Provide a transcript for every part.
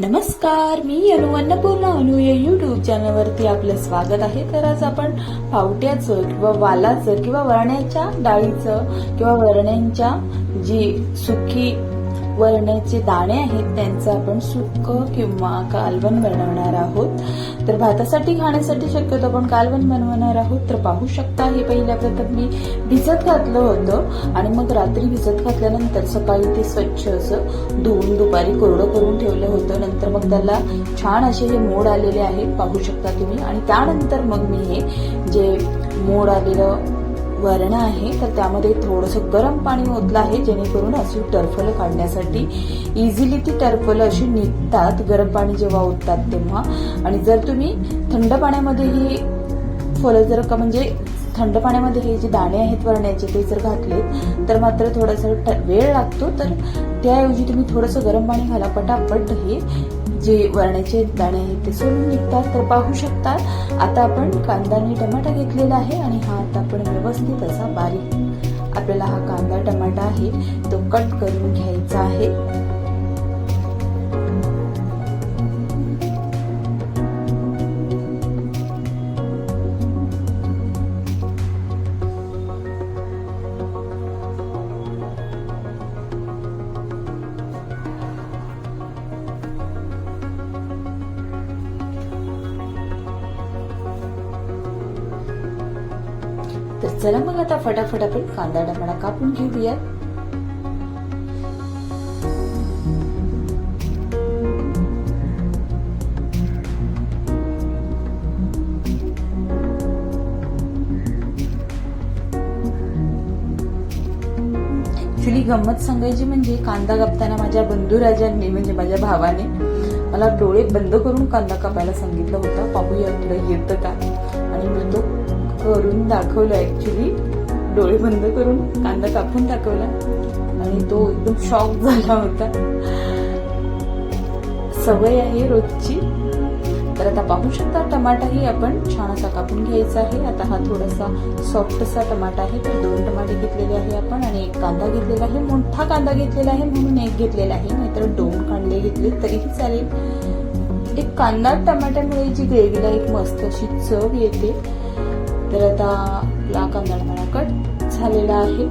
नमस्कार मी अनु अन्नपूर्णा अनु या युट्यूब चॅनलवरती आपलं स्वागत आहे. तर आज आपण पावट्याचं किंवा वालाचं किंवा वरण्याच्या डाळीचं किंवा वरण्यांच्या जी सुकी वरण्याचे दाणे आहेत त्यांचं आपण सुक्क किंवा कालवण बनवणार आहोत. तर भातासाठी खाण्यासाठी शक्यतो आपण कालवण बनवणार आहोत. तर पाहू शकता हे पहिल्या प्रथम मी भिजत घातलं होतं. आणि मग रात्री भिजत घातल्यानंतर सकाळी ते स्वच्छ असं धुवून दुपारी कोरडं करून ठेवलं होतं. नंतर मग त्याला छान असे हे मोड आलेले आहेत पाहू शकता तुम्ही. आणि त्यानंतर मग मी हे जे मोड आलेलं वरण आहे तर त्यामध्ये थोडंसं गरम पाणी ओतलं आहे जेणेकरून अशी टरफलं काढण्यासाठी इझिली ती टरफलं अशी निघतात गरम पाणी जेव्हा ओततात तेव्हा. आणि जर तुम्ही थंड पाण्यामध्ये ही फळं जर का म्हणजे थंड पाण्यामध्ये हे जे दाणे आहेत वरण्याचे ते जर घातले तर मात्र थोडासा ट- वेळ लागतो. तर त्याऐवजी तुम्ही थोडंसं गरम पाणी घाला. पटापट हे जे वरण्याचे दाणे आहेत ते सोडून निघतात. तर पाहू शकता आता आपण कांदा आणि टमाटा घेतलेला आहे आणि हा आता आपण व्यवस्थित असा बारीक आपल्याला हा कांदा टमाटा आहे तो कट करून घ्यायचा आहे. तर चला मग आता फटाफट आपण कांदा डबाडा कापून घेऊया. ऍक्च्युली गंमत सांगायची म्हणजे कांदा कापताना माझ्या बंधुराजांनी म्हणजे माझ्या भावाने मला डोळे बंद करून कांदा कापायला सांगितलं होतं. पाहूया तुला येतं का? आणि मी तो करून दाखवलं ऍक्च्युली डोळे बंद करून कांदा कापून दाखवला आणि तो एकदम शॉक झाला होता. सवय आहे रोजची. तर आता पाहू शकता टमाटाही आपण छान असा कापून घ्यायचा आहे. आता हा थोडासा सॉफ्ट असा टमाटा आहे. तर दोन टमाटे घेतलेले आहे आपण आणि एक कांदा घेतलेला आहे. मोठा कांदा घेतलेला आहे म्हणून एक घेतलेला आहे. नाहीतर दोन कांदे घेतले तरीही चालेल. एक कांदा टमाट्यामुळे जी ग्रेव्हीला एक मस्त अशी चव येते. तर आता आपला कांदा कट झालेला आहे.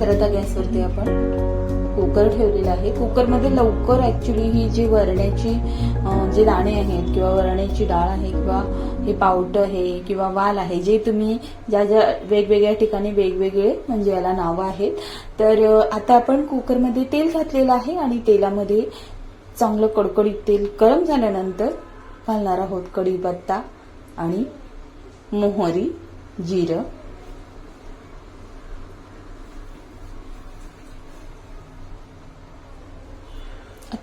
तर आता गॅसवरती आपण कुकर ठेवलेला आहे. कुकरमध्ये लवकर ॲक्च्युली ही जी वरण्याची जे दाणे आहेत किंवा वरण्याची डाळ आहे किंवा हे पावट आहे किंवा वाल आहे जे तुम्ही ज्या ज्या वेगवेगळ्या ठिकाणी वेगवेगळे म्हणजे याला नावं आहेत. तर आता आपण कुकरमध्ये तेल घातलेलं आहे आणि तेलामध्ये चांगलं कडकडीत तेल गरम झाल्यानंतर घालणार आहोत कढीपत्ता आणि मोहरी जिरं.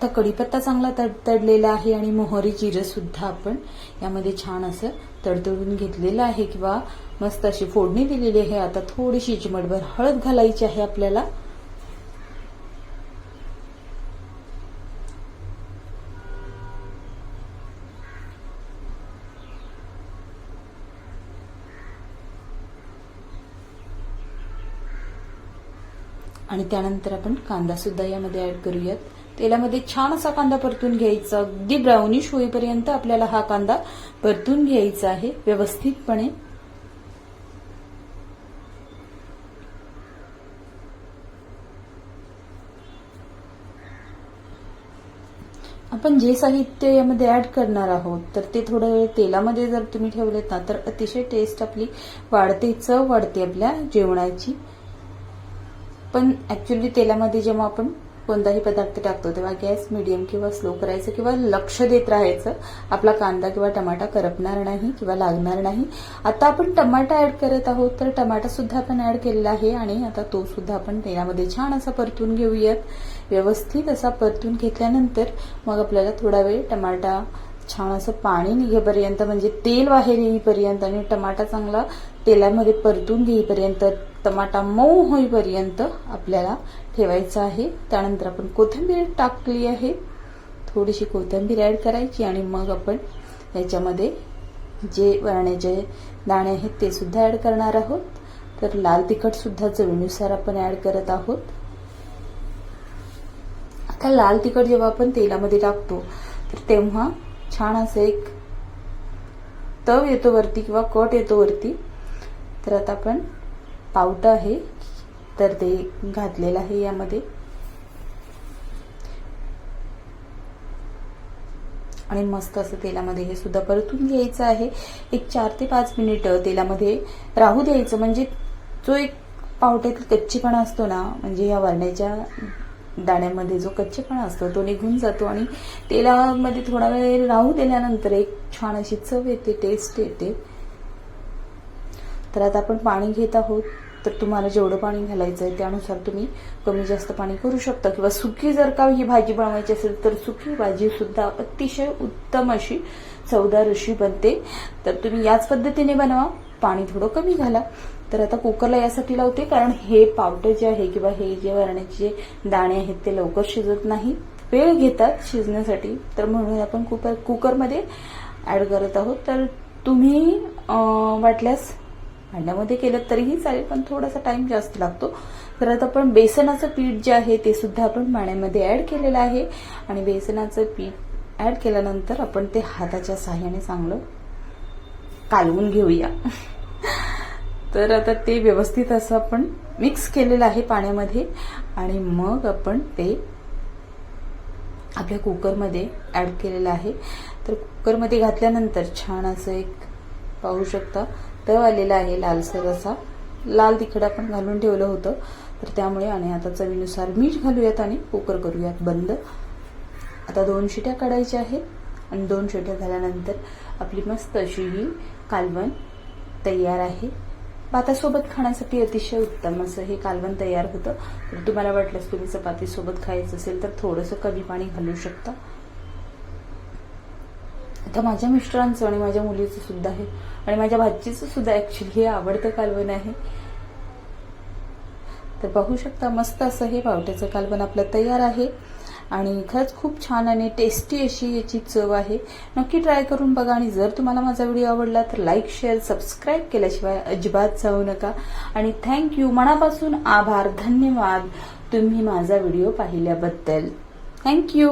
आता कढीपत्ता चांगला तडतडलेला आहे आणि मोहरी जिरं सुद्धा आपण यामध्ये छान असं तडतडून घेतलेलं आहे किंवा मस्त अशी फोडणी दिलेली आहे. आता थोडीशी चिमटभर हळद घालायची आहे आपल्याला. आणि त्यानंतर आपण कांदा सुद्धा यामध्ये ऍड करूयात. तेलामध्ये छान असा कांदा परतून घ्यायचा. अगदी ब्राउनिश होईपर्यंत आपल्याला हा कांदा परतून घ्यायचा आहे व्यवस्थितपणे. आपण जे साहित्य यामध्ये ऍड करणार आहोत तर ते थोडं वेळ तेलामध्ये जर तुम्ही ठेवलेत ना तर अतिशय टेस्ट आपली वाढते चव वाढते आपल्या जेवणाची. पण ऍक्च्युली तेलामध्ये जेव्हा आपण कोणताही पदार्थ टाकतो तेव्हा गॅस मिडियम किंवा स्लो करायचं किंवा लक्ष देत राहायचं. आपला कांदा किंवा टमाटा करपणार नाही किंवा लागणार नाही. आता आपण टमाटा ऍड करत आहोत तर टमाटा सुद्धा आपण ऍड केलेला आहे आणि आता तो सुद्धा आपण तेलामध्ये छान असा परतून घेऊयात. व्यवस्थित असा परतून घेतल्यानंतर मग आपल्याला थोडा वेळ टमाटा छान असं पाणी निघेपर्यंत म्हणजे तेल बाहेर येईपर्यंत आणि टमाटा चांगला तेलामध्ये परतून घेईपर्यंत टमाटा मऊ होईपर्यंत आपल्याला ठेवायचा आहे. त्यानंतर आपण कोथिंबीर टाकली आहे. थोडीशी कोथिंबीर ॲड करायची आणि मग आपण याच्यामध्ये जे वरण्याचे दाणे आहेत ते सुद्धा ॲड करणार आहोत. तर लाल तिखट सुद्धा चवीनुसार आपण ॲड करत आहोत. आता लाल तिखट जेव्हा आपण तेलामध्ये टाकतो तर तेव्हा छान असं एक तव येतो वरती किंवा कट येतो वरती. तर आता आपण पावटं आहे. तर ते घातलेलं आहे यामध्ये. आणि मस्त असं तेलामध्ये हे सुद्धा परतून घ्यायचं आहे. एक चार ते पाच मिनिटं तेलामध्ये राहू द्यायचं. म्हणजे जो एक पावट्यातील कच्चीपणा असतो ना म्हणजे या वरण्याच्या दाण्यामध्ये जो कच्चेपणा असतो तो निघून जातो आणि तेलामध्ये थोडा वेळ राहू दिल्यानंतर एक छान अशी चव येते टेस्ट येते. तर आता आपण पाणी घेत आहोत. तर तुम्हाला जेवढं पाणी घालायचं आहे त्यानुसार तुम्ही कमी जास्त पाणी करू शकता. किंवा सुकी जर का ही भाजी बनवायची असेल तर सुकी भाजी सुद्धा अतिशय उत्तम अशी चौदा ऋषी बनते तर तुम्ही याच पद्धतीने बनवा. पाणी थोडं कमी घाला. तर आता कुकरला यासाठी लावते कारण हे पावडर जे आहे किंवा हे जे वरण्याचे दाणे आहेत ते लवकर शिजत नाहीत वेळ घेतात शिजण्यासाठी. तर म्हणून आपण कुकर कुकरमध्ये ऍड करत आहोत. तर तुम्ही वाटल्यास भांड्यामध्ये केलं तरीही चालेल पण थोडासा टाइम जास्त लागतो. तर आता आपण बेसनाचं पीठ जे आहे ते सुद्धा आपण पाण्यामध्ये ऍड केलेलं आहे. आणि बेसनाचं पीठ ॲड केल्यानंतर आपण ते हाताच्या साह्याने चांगलं कालवून घेऊया. तर आता ते व्यवस्थित असं आपण मिक्स केलेलं आहे पाण्यामध्ये आणि मग आपण ते आपल्या कुकरमध्ये ॲड केलेलं आहे. तर कुकरमध्ये घातल्यानंतर छान असं एक पाहू शकता तव आलेला आहे लालसर असा. लाल तिखट आपण घालून ठेवलं होतं. तर त्यामुळे आणि आता चवीनुसार मीठ घालूयात आणि कुकर करूयात बंद. आता दोन शिट्या काढायच्या आहेत आणि दोन शिट्या झाल्यानंतर आपली मस्त अशी ही कालवण तयार आहे. भातासोबत खाण्यासाठी अतिशय उत्तम असं हे कालवण तयार होतं. तर तुम्हाला वाटल्यास तुम्ही चपातीसोबत खायचं असेल तर थोडंसं कमी पाणी घालू शकता. आता माझ्या मिस्टरांचं आणि माझ्या मुलीचं सुद्धा आहे. आणि माझ्या भाजीचं सुद्धा ऍक्च्युली हे आवडतं कालवण आहे. तर बघू शकता मस्त असं हे पावट्याचं कालवण आपलं तयार आहे. आणि खरंच खूप छान आणि टेस्टी अशी याची चव आहे. नक्की ट्राय करून बघा आणि जर तुम्हाला माझा व्हिडिओ आवडला तर लाईक शेअर सबस्क्राईब केल्याशिवाय अजिबात जाऊ नका. आणि थँक्यू मनापासून आभार. धन्यवाद. तुम्ही माझा व्हिडिओ पाहिल्याबद्दल. थँक्यू